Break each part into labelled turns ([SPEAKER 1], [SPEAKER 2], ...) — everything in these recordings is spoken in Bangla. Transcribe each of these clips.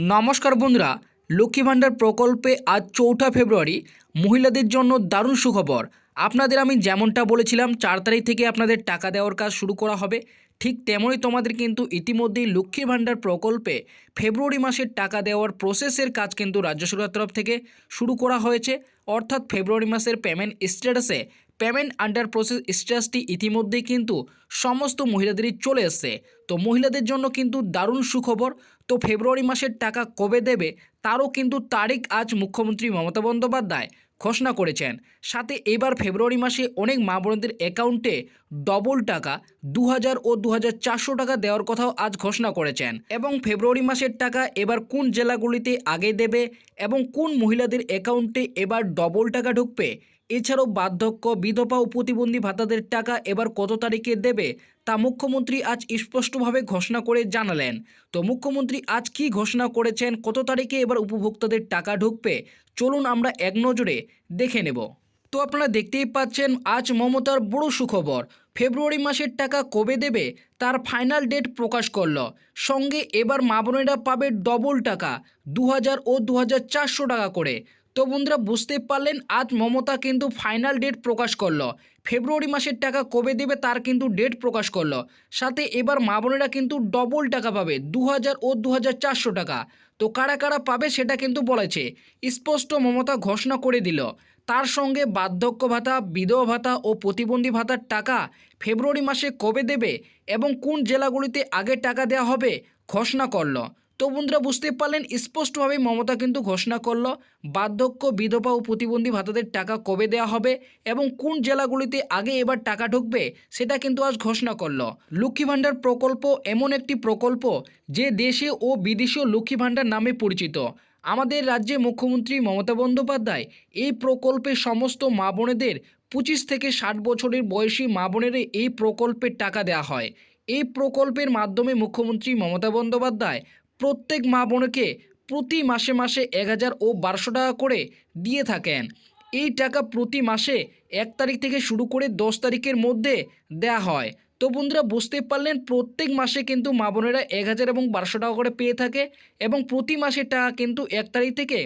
[SPEAKER 1] নমস্কার বন্ধুরা, লক্ষ্মী ভাণ্ডার প্রকল্পে আজ চৌঠা ফেব্রুয়ারি, মহিলাদের জন্য দারুণ সুখবর। আপনাদের আমি যেমনটা বলেছিলাম, চার তারিখ থেকে আপনাদের টাকা দেওয়ার কাজ শুরু করা হবে। ঠিক তেমনই তোমাদের কিন্তু ইতিমধ্যেই লক্ষ্মী ভাণ্ডার প্রকল্পে ফেব্রুয়ারি মাসের টাকা দেওয়ার প্রসেসের কাজ কিন্তু রাজ্য সরকার তরফ থেকে শুরু করা হয়েছে। অর্থাৎ ফেব্রুয়ারি মাসের পেমেন্ট স্ট্যাটাসে পেমেন্ট আন্ডার প্রসেস স্ট্যাটাসটি ইতিমধ্যেই কিন্তু সমস্ত মহিলাদেরই চলে এসছে। তো মহিলাদের জন্য কিন্তু দারুণ সুখবর। তো ফেব্রুয়ারি মাসের টাকা কবে দেবে, তারও কিন্তু তারিখ আজ মুখ্যমন্ত্রী মমতা বন্দ্যোপাধ্যায় ঘোষণা করেছেন। সাথে এবার ফেব্রুয়ারি মাসে অনেক মা বোনদের অ্যাকাউন্টে ডবল টাকা দু হাজার ও দু হাজার চারশো টাকা দেওয়ার কথাও আজ ঘোষণা করেছেন। এবং ফেব্রুয়ারি মাসের টাকা এবার কোন জেলাগুলিতে আগে দেবে এবং কোন মহিলাদের অ্যাকাউন্টে এবার ডবল টাকা ঢুকবে, এছাড়াও বার্ধক্য, বিধবা ও প্রতিবন্ধী ভাতাদের টাকা এবার কত তারিখে দেবে তা মুখ্যমন্ত্রী আজ স্পষ্টভাবে ঘোষণা করে জানালেন। তো মুখ্যমন্ত্রী আজ কি ঘোষণা করেছেন, কত তারিখে এবার উপভোক্তাদের টাকা ঢুকবে, চলুন আমরা এক নজরে দেখে নেব। তো আপনারা দেখতেই পাচ্ছেন, আজ মমতার বড় সুখবর। ফেব্রুয়ারি মাসের টাকা কবে দেবে, তার ফাইনাল ডেট প্রকাশ করল। সঙ্গে এবার মা বোনেরা পাবে ডবল টাকা দু হাজার ও দু হাজার চারশো টাকা করে। তো বন্ধুরা বুঝতে পারলেন, আজ মমতা কিন্তু ফাইনাল ডেট প্রকাশ করল। ফেব্রুয়ারি মাসের টাকা কবে দেবে তার কিন্তু ডেট প্রকাশ করল। সাথে এবার মা বোনেরা কিন্তু ডবল টাকা পাবে দু হাজার ও দু হাজার চারশো টাকা। তো কারা কারা পাবে সেটা কিন্তু বলেছে। স্পষ্ট মমতা ঘোষণা করে দিল। তার সঙ্গে বার্ধক্য ভাতা, বিধবা ভাতা ও প্রতিবন্ধী ভাতার টাকা ফেব্রুয়ারি মাসে কবে দেবে এবং কোন জেলাগুলিতে আগে টাকা দেওয়া হবে ঘোষণা করল। তো বন্ধুরা বুঝতে পারলেন, স্পষ্টভাবে মমতা কিন্তু ঘোষণা করল, বার্ধক্য, বিধবা ও প্রতিবন্ধী ভাতাদের টাকা কবে দেওয়া হবে এবং কোন জেলাগুলিতে আগে এবার টাকা ঢুকবে সেটা কিন্তু আজ ঘোষণা করল। লক্ষ্মী ভাণ্ডার প্রকল্প এমন একটি প্রকল্প যে দেশে ও বিদেশেও লক্ষ্মী ভাণ্ডার নামে পরিচিত। আমাদের রাজ্যে মুখ্যমন্ত্রী মমতা বন্দ্যোপাধ্যায় এই প্রকল্পে সমস্ত মা বোনেদের পঁচিশ থেকে ষাট বছরের বয়সী মা বোনের এই প্রকল্পের টাকা দেওয়া হয়। এই প্রকল্পের মাধ্যমে মুখ্যমন্ত্রী মমতা বন্দ্যোপাধ্যায় প্রত্যেক মা বোনকে প্রতি মাসে মাসে এক হাজার ও বারোশো টাকা করে দিয়ে থাকেন। এই টাকা প্রতি মাসে এক তারিখ থেকে শুরু করে দশ তারিখের মধ্যে দেয়া হয়। তো বন্ধুরা, বুঝতে পারলেন, প্রত্যেক মাসে কিন্তু মা বোনেরা এক হাজার এবং বারোশো টাকা করে পেয়ে থাকে এবং প্রতি মাসের টাকা কিন্তু এক তারিখ থেকে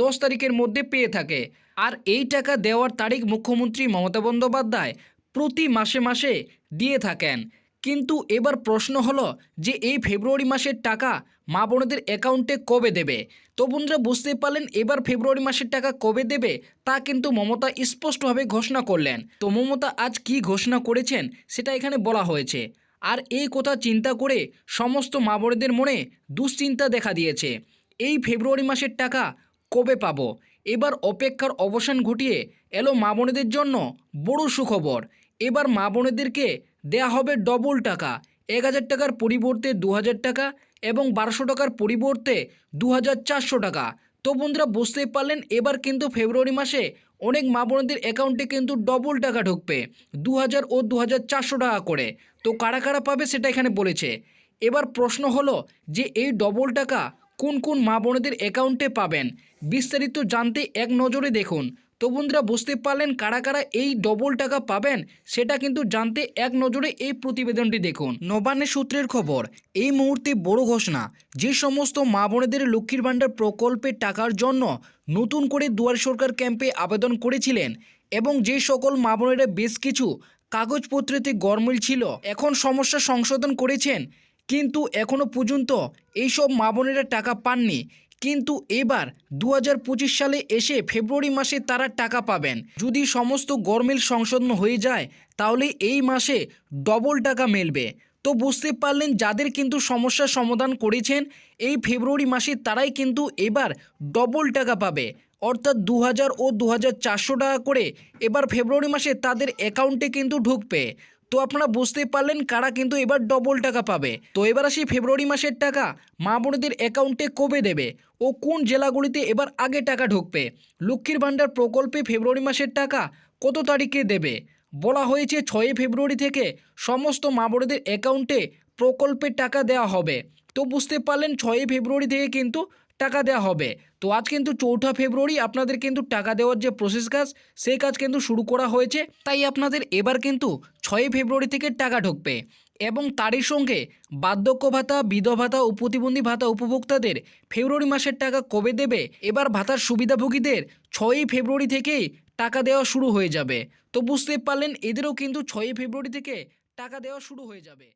[SPEAKER 1] দশ তারিখের মধ্যে পেয়ে থাকে। আর এই টাকা দেওয়ার তারিখ মুখ্যমন্ত্রী মমতা বন্দ্যোপাধ্যায় প্রতি মাসে মাসে দিয়ে থাকেন। কিন্তু এবার প্রশ্ন হলো যে এই ফেব্রুয়ারি মাসের টাকা মা বোনদের অ্যাকাউন্টে কবে দেবে? তো বন্ধুরা বুঝতে পারলেন, এবার ফেব্রুয়ারি মাসের টাকা কবে দেবে তা কিন্তু মমতা স্পষ্টভাবে ঘোষণা করলেন। তো মমতা আজ কি ঘোষণা করেছেন সেটা এখানে বলা হয়েছে। আর এই কথা চিন্তা করে সমস্ত মা বোনেদের মনে দুশ্চিন্তা দেখা দিয়েছে। এই ফেব্রুয়ারি মাসের টাকা কবে পাবো? এবার অপেক্ষার অবসান ঘটিয়ে এলো মা বোনেদের জন্য বড় সুখবর। এবার মা বোনেদেরকে দেয়া হবে ডবল টাকা। এক হাজার টাকার পরিবর্তে দু হাজার টাকা এবং বারোশো টাকার পরিবর্তে দু হাজার চারশো টাকা। তো বন্ধুরা, বুঝতেই পারলেন, এবার কিন্তু ফেব্রুয়ারি মাসে অনেক মা বোনদের অ্যাকাউন্টে কিন্তু ডবল টাকা ঢুকবে, দু হাজার ও দু হাজার চারশো টাকা করে। তো কারা কারা পাবে সেটা এখানে বলেছে। এবার প্রশ্ন হলো যে এই ডবল টাকা কোন কোন মা বোনদের অ্যাকাউন্টে পাবেন? বিস্তারিত জানতে এক নজরে দেখুন। তো বন্ধুরা বুঝতে পারলেন কারা কারা এই ডবল টাকা পাবেন? সেটা কিন্তু জানতে এক নজরে এই প্রতিবেদনটি দেখুন। নবান্নের সূত্রের খবর, এই মুহূর্তে বড় ঘোষণা, যে সমস্ত মা বোনেদের লক্ষ্মীর ভাণ্ডার প্রকল্পের টাকার জন্য নতুন করে দুয়ার সরকার ক্যাম্পে আবেদন করেছিলেন এবং যে সকল মা বোনেরা বেশ কিছু কাগজপত্রেতে গরমিল ছিল, এখন সমস্যা সংশোধন করেছেন। কিন্তু এখনও পর্যন্ত এইসব মা বোনেরা টাকা পাননি। কিন্তু এবার দু হাজার পঁচিশ সালে এসে ফেব্রুয়ারি মাসে তারা টাকা পাবেন। যদি সমস্ত গরমিল সংশোধন হয়ে যায়, তাহলে এই মাসে ডবল টাকা মিলবে। তো বুঝতে পারলেন যাদের কিন্তু সমস্যার সমাধান করেছেন, এই ফেব্রুয়ারি মাসে তারাই কিন্তু এবার ডবল টাকা পাবে। অর্থাৎ দু হাজার ও দু হাজার চারশো টাকা করে এবার ফেব্রুয়ারি মাসে তাদের অ্যাকাউন্টে কিন্তু ঢুকবে। তো আপনারা বুঝতে পারলেন কারা কিন্তু এবার ডবল টাকা পাবে। তো এবার আসি ফেব্রুয়ারি মাসের টাকা। মা বোনদের অ্যাকাউন্টে কবে দেবে? ও কোন জেলাগুলিতে এবার আগে টাকা ঢুকবে? লক্ষ্মীর ভাণ্ডার প্রকল্পে ফেব্রুয়ারি মাসের টাকা কত তারিখে দেবে? বলা হয়েছে ছয়ই ফেব্রুয়ারি থেকে সমস্ত মা বোনদের অ্যাকাউন্টে প্রকল্পের টাকা দেওয়া হবে। তো বুঝতে পারলেন ছয়ই ফেব্রুয়ারি থেকে কিন্তু টাকা দেওয়া হবে। তো আজ কিন্তু চৌঠা ফেব্রুয়ারি আপনাদের কিন্তু টাকা দেওয়ার যে প্রসেস কাজ, সেই কাজ কিন্তু শুরু করা হয়েছে। তাই আপনাদের এবার কিন্তু ছয়ই ফেব্রুয়ারি থেকে টাকা ঢুকবে এবং তারই সঙ্গে বার্ধক্য ভাতা, বিধবা ভাতা ও প্রতিবন্ধী ভাতা উপভোক্তাদের ফেব্রুয়ারি মাসের টাকা কবে দেবে? এবার ভাতার সুবিধাভোগীদের ছয়ই ফেব্রুয়ারি থেকেই টাকা দেওয়া শুরু হয়ে যাবে। তো বুঝতে পারলেন, এদেরও কিন্তু ছয়ই ফেব্রুয়ারি থেকে টাকা দেওয়া শুরু হয়ে যাবে।